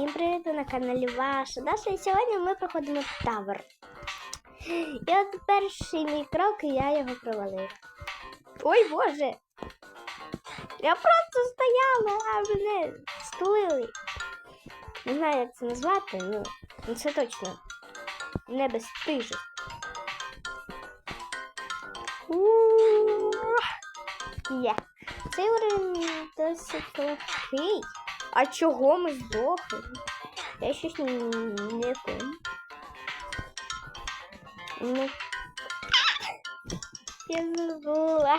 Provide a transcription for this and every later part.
Всім привіт на каналі Ваша Даша. І сьогодні ми проходимо тавер. І от перший мій крок, і я його провалила. Ой Боже! Я просто стояла, а мене стулили. Не знаю, як це назвати, ну, ну це точно. Не безстижно. Є. Цей уровень досить легкий. А чого ми здохли? Я щось не, помню. Ну. Я забула.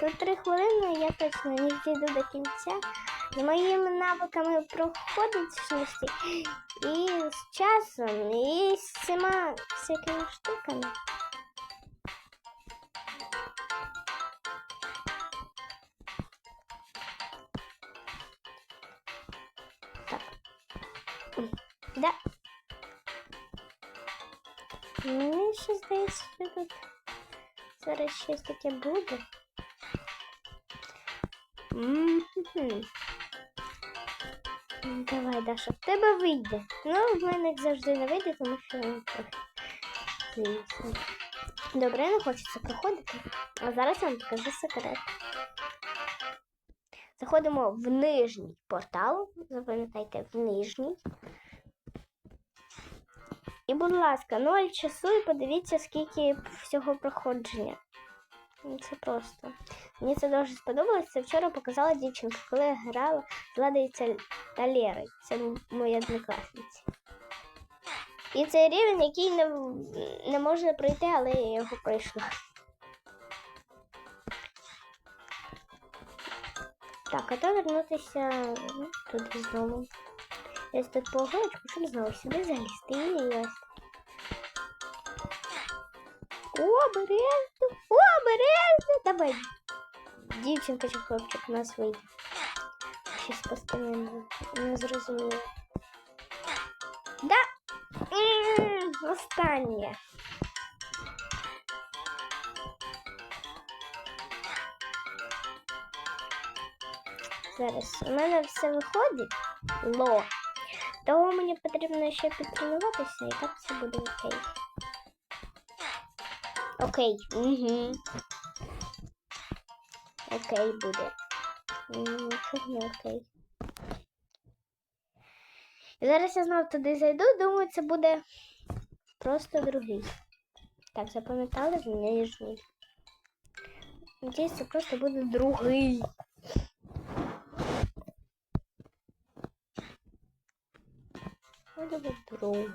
Тут три хвилини, я точно не дійду до кінця. З моїми навиками проходить і з часом, і з всіма всякими штуками. Да. Мені ще здається, що тут зараз щось таке буде. М-м-м. Давай, Даша, в тебе вийде. Ну, в мене як завжди не вийде, тому що він трохи. Добре, не хочеться проходити. А зараз я вам покажу секрет. Заходимо в нижній портал. Запам'ятайте, в нижній. І, будь ласка, 0 часу і подивіться, скільки всього проходження. Ну, Це просто. Мені це дуже сподобалось. Це вчора показала дівчинка, коли я грала з Ладою та Лєрою. Це мої однокласниці. І це рівень, який не, не можна пройти, але я його пройшла. Так, а то вернутися ну, туди знову. Я тут полгочку, щоб знову сюди залізти і ось. Обережно, обережно. Давай. Дівчинка чи хлопчик у нас вийде. Щось постоянно не зрозуміло. Да. М, Останнє. Зараз у мене все виходить. Ло. Тому мені потрібно ще підтренуватися, і так все буде окей. Окей. Угу. Окей буде. Нічого не окей. Зараз я знову туди зайду, думаю, це буде просто другий. Так, запам'ятали в нижній. Надіюсь, це просто буде другий. Буде другий.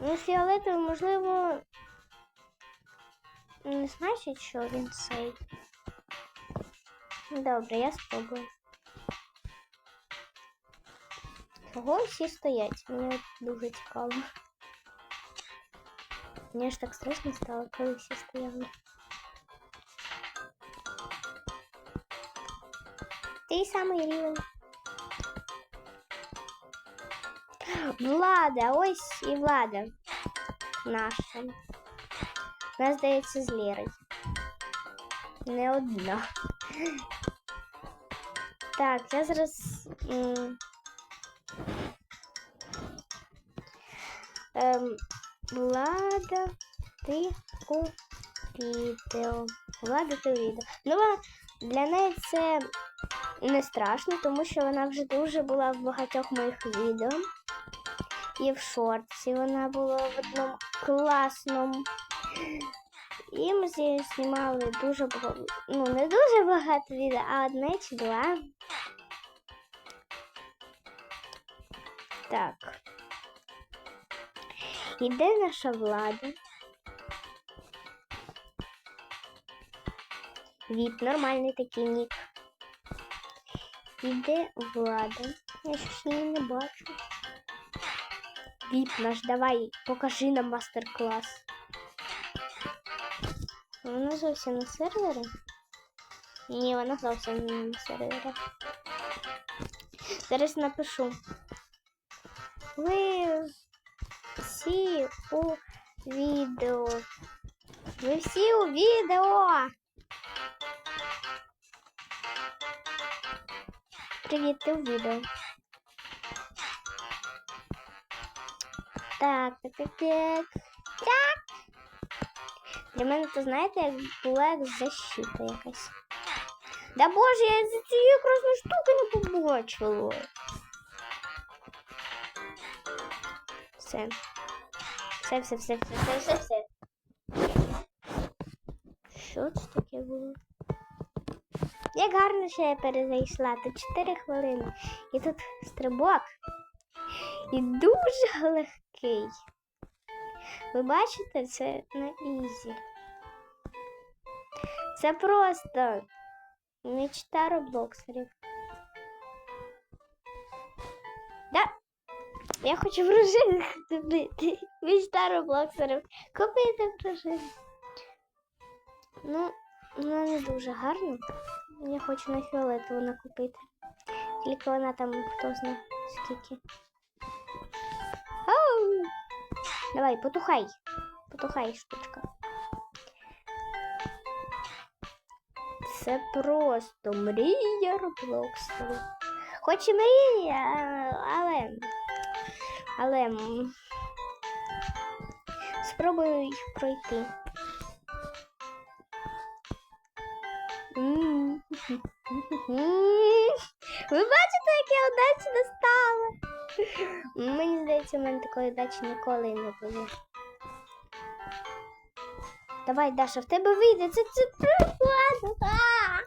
Ну, фіолетовий, можливо, не значить, що він цей. Добре, я спробую. Чого всі стоять? Мені от дуже цікаво. Мені ж так страшно стало, коли всі стояли. Той самий рівень. Влада, ось і влада наша. Вона, здається, з Лірою. Не одна. Так, я зараз. Ем, Влада, ти у відео. Влада, ти у відео. Ну, для неї це не страшно, тому що вона вже дуже була в багатьох моїх відео. І в шорті вона була в одному класному. І ми знімали дуже багато, ну не дуже багато відео, а одне чи два. Так. Іде наша влада. Віп, нормальний такий нік. Іде влада. Я щось її не бачу. Віп наш, давай, покажи нам мастер-клас. Вона зовсім на сервері? Ні, вона зовсім не на сервері. Зараз напишу. Ви всі у відео. Ви всі у відео. Привіт, ти в відео. Так, так, так, так. Так. Для мене, то знаєте, як була як защита якась. Да боже, я за цієї красної штуки не побачила. Все. Все, все, все, все, все, все, все. Що це таке було? Як гарно, що я перезайшла, то 4 хвилини. І тут стрибок. І дуже легкий. Ви бачите, це на ізі. Це просто мечта роблоксерів. Да. Я хочу пружини купити. Мечта роблоксерів. Купити пружини. Ну, вона не дуже гарна. Я хочу на фіолетову накупити. Тільки вона там хто знає скільки. Ау! Давай, потухай. Потухай, штучка. Це просто мрія Роблоксу. Хоч і мрія, але. Але. Спробую пройти. Ви бачите, як я удачі достала? Мені здається, в мене такої удачі ніколи не було. Давай, Даша, в тебе вийде. Це це прикольно. А!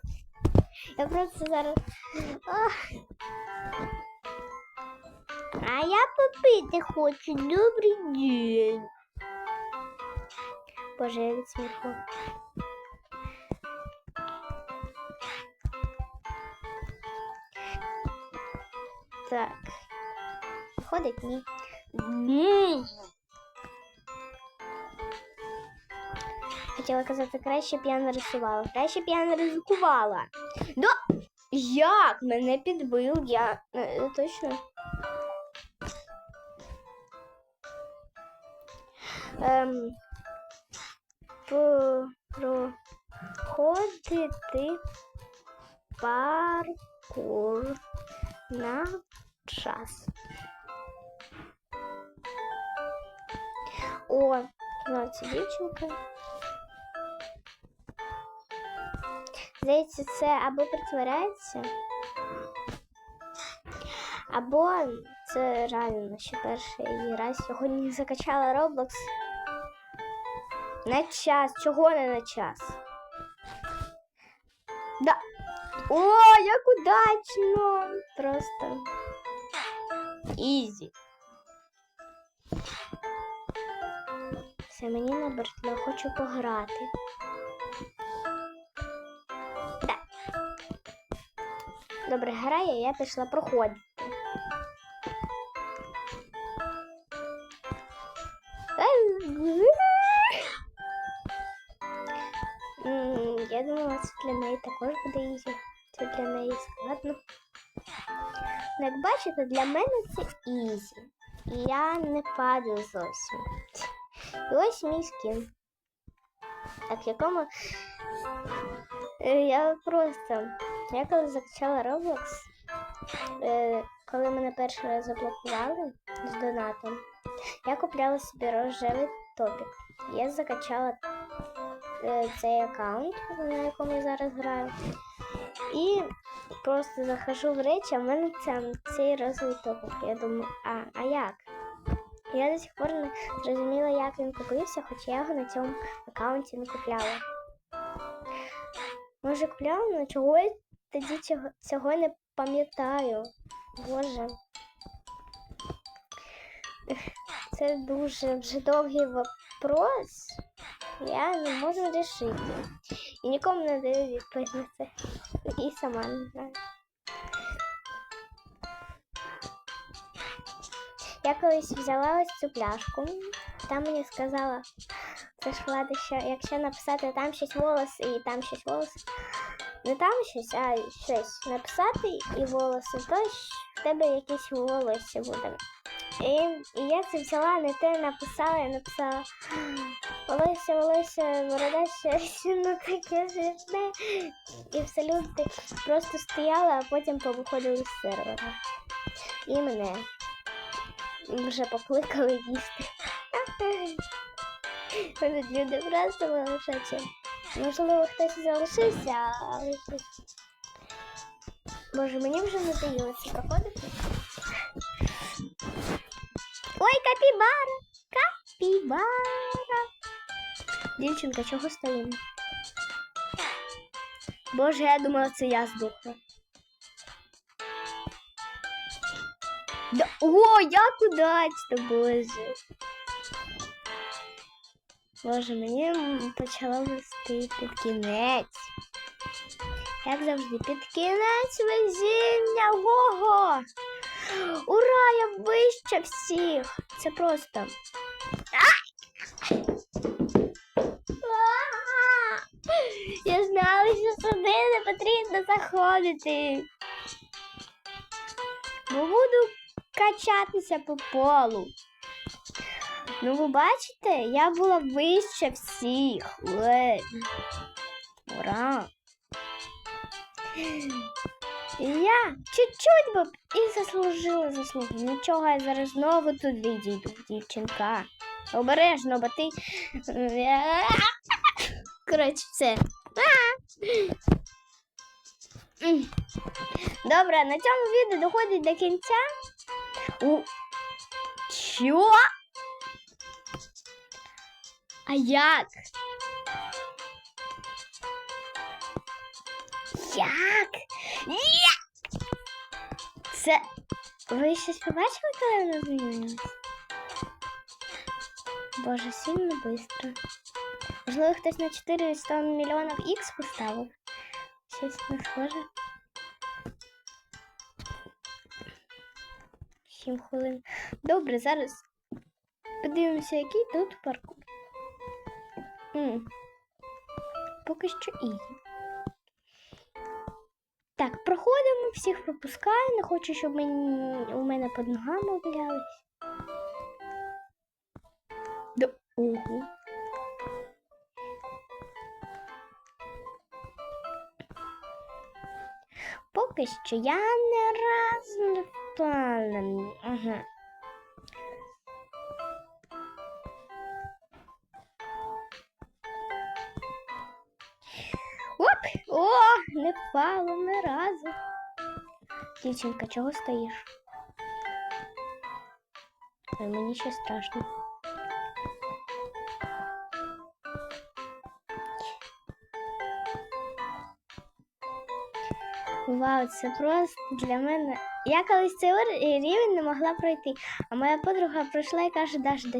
Я просто зараз. Ах. А я попити хочу. Добрий день. Боже, я від сміху. Так. Ходить ні. Ні. Хотіла казати, краще б рисувала. Краще б я не ризикувала. Да як мене підбив, я е, точно. Ем, проходити паркур на час. О, ну, це дівчинка. Здається, це або притворяється, або це реально ще перший раз сьогодні закачала Roblox. На час. Чого не на час? Да. О, як удачно! Просто ізі. Все, мені набертло, хочу пограти. Добре, грає, я пішла проходити. Я думала, це для неї також буде ізі. Це для неї складно. Ну, Як бачите, для мене це ізі. І я не падаю зовсім. І ось мій скін. Так, якому. Е, Я просто. Я коли закачала Roblox, е, коли мене перший раз заблокували з донатом, я купляла собі рожевий топік. Я закачала е, цей аккаунт, на якому я зараз граю. І просто захожу в речі, а в мене там цей розовий топик. Я думаю, а, а як? Я до сих пор не зрозуміла, як він купився, хоча я його на цьому аккаунті не купляла. Може, купляла, але чого я тоді цього, цього не пам'ятаю. Боже. Це дуже вже довгий вопрос. Я не можу рішити. І нікому не даю це. І сама не знаю. Я колись взяла ось цю пляшку. Там мені сказала, це ж влада, що якщо написати там щось волоси і там щось волоси, не там щось, а щось написати і волоси, то в тебе якісь волосся буде. І, і я це взяла, не те написала, я написала Волосся, волосся, бородася, ну таке жирне. І абсолютно просто стояла, а потім повиходили з сервера. І мене вже покликали їсти. Люди просто були в шоці. Можливо, хтось залишився, але. Боже, мені вже не дається проходити. Ой, капібара! Капібара! Дівчинка, чого стоїмо? Боже, я думала, це я здохла. Да, о, як удачно, боже. Боже, мені почало вести під кінець. Як завжди, під кінець везіння. Ого! Ура! Я вище всіх! Це просто. Я знала, що сюди не потрібно заходити. Бо буду качатися по полу. Ну, ви бачите, я була вище всіх. Ура! Я чуть-чуть би і заслужила заслугу. Нічого, я зараз знову тут відійду, дівчинка. Обережно, бо ти. Коротше, все. Добре, на цьому відео доходить до кінця. У... Що? А як? Як? Як? Це. Ви щось побачили, коли вона змінилась? Боже, сильно швидко. Можливо, хтось на 400 мільйонів Х поставив. Щось не схоже. 7 хвилин. Добре, зараз подивимося, який тут паркур. М. Поки що ізі. Так, проходимо, всіх пропускаю. Не хочу, щоб мені, у мене під ногами валялись. Да, ого. Поки що я не разу не впала. Ага. О, не впала не разу. Дівчинка, чого стоїш? Ой, мені ще страшно. Вау, це просто для мене. Я колись цей рівень не могла пройти, а моя подруга пройшла і каже, Даша, да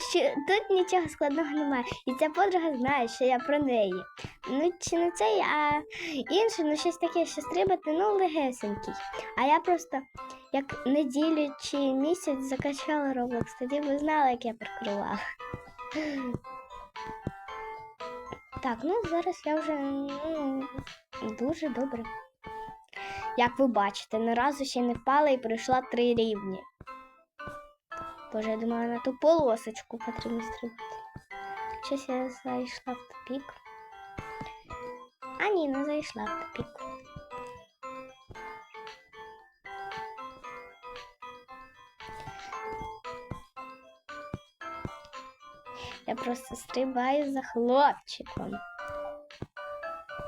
що тут нічого складного немає. І ця подруга знає, що я про неї. Ну, чи не цей, а інше, ну щось таке, що стрибати, ну, легесенький. А я просто як неділю чи місяць закачала Roblox, тоді ви знали, як я прикривала. Так, ну зараз я вже ну, дуже добре. Як ви бачите, ні разу ще не впала і пройшла три рівні. Боже, я думала, на ту полосочку потрібно стрибати. Щось я зайшла в тупік. А ні, не зайшла в тупік. Я просто стрибаю за хлопчиком.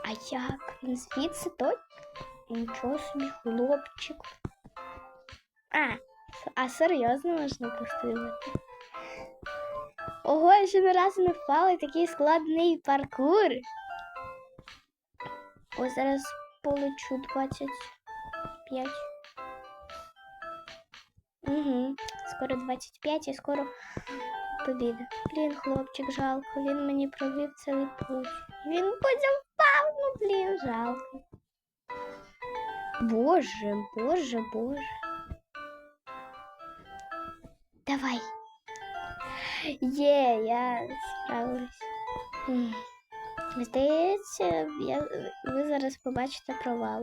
А як? Він звідси той? Нічого собі хлопчик. А, а серйозно можна пострибати? Ого, я ще ні разу не впала такий складний паркур. Ось зараз получу 25. Угу. Скоро 25 і скоро побіда. Блін, хлопчик, жалко. Він мені пробив цілий путь. Він потім впав, ну блін, жалко. Боже, боже, боже. Давай. Є, я справилась. Здається, я, ви зараз побачите провал.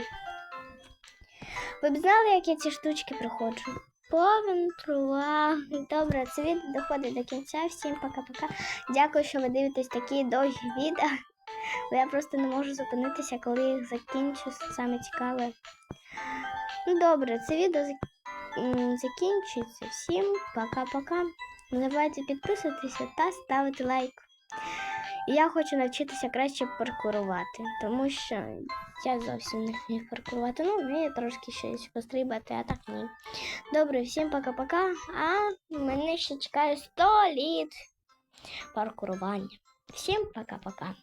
Ви б знали, як я ці штучки проходжу? повентрував. Добре, це відео доходить до кінця. Всім пока-пока. Дякую, що ви дивитесь такі довгі відео. Бо я просто не можу зупинитися, коли їх закінчу. Саме цікаве. Ну добре, це відео зак- м, закінчується. Всім пока-пока. Не забувайте підписуватися та ставити лайк. Я хочу навчитися краще паркурувати, тому що я зовсім не вмію паркурувати. Ну, вмію трошки щось пострибати, а так ні. Добре, всім пока-пока. А мене ще чекає 100 літ паркурування. Всім пока-пока.